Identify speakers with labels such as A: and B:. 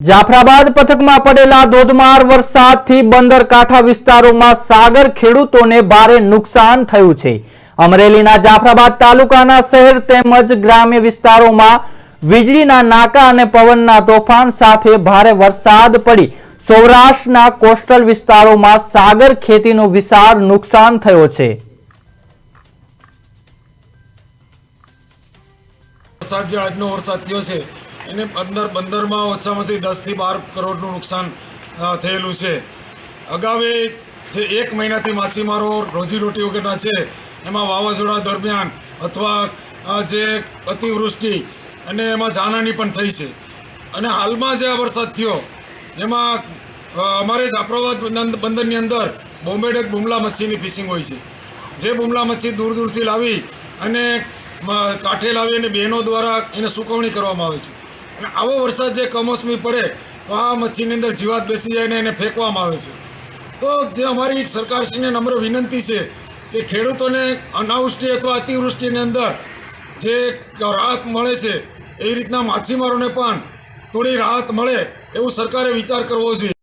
A: જાફરાબાદ પથકમાં પડેલા ધોધમાર વરસાદથી બંદરકાંઠા વિસ્તારોમાં સાગર ખેડૂતોને ભારે નુકસાન થયું છે. અમરેલીના જાફરાબાદ તાલુકાના શહેર તેમજ ગ્રામ્ય વિસ્તારોમાં વીજળીના નાકા અને પવનના તોફાન સાથે ભારે વરસાદ પડી. સૌરાષ્ટ્રના કોસ્ટલ વિસ્તારોમાં સાગર ખેતીનું વિશાળ નુકસાન થયો છે.
B: વરસાદ જે આજનો વરસાદ થયો છે એને બંદર બંદરમાં ઓછામાંથી દસથી બાર કરોડનું નુકસાન થયેલું છે. અગાઉ જે એક મહિનાથી માછીમારો રોજીરોટી વગરના છે, એમાં વાવાઝોડા દરમિયાન અથવા જે અતિવૃષ્ટિ અને એમાં જાનહાની પણ થઈ છે. અને હાલમાં જે આ વરસાદ થયો, એમાં અમારે જાફરાબાદ બંદર- બંદરની અંદર બોમ્બે ડેક બુમલા મચ્છીની ફિશિંગ હોય છે. જે બુમલા મચ્છી દૂર દૂરથી લાવી અને કાંઠે લાવી અને બહેનો દ્વારા એને સુકવણી કરવામાં આવે છે. અને આવો વરસાદ જે કમોસમી પડે, તો આ મચ્છીની અંદર જીવાત બેસી જાય ને એને ફેંકવામાં આવે છે. તો જે અમારી સરકારશ્રીને નમ્ર વિનંતી છે કે ખેડૂતોને અનાવૃષ્ટિ અથવા અતિવૃષ્ટિની અંદર જે રાહત મળે છે એવી રીતના માછીમારોને પણ થોડી રાહત મળે, એવું સરકારે વિચાર કરવો જોઈએ.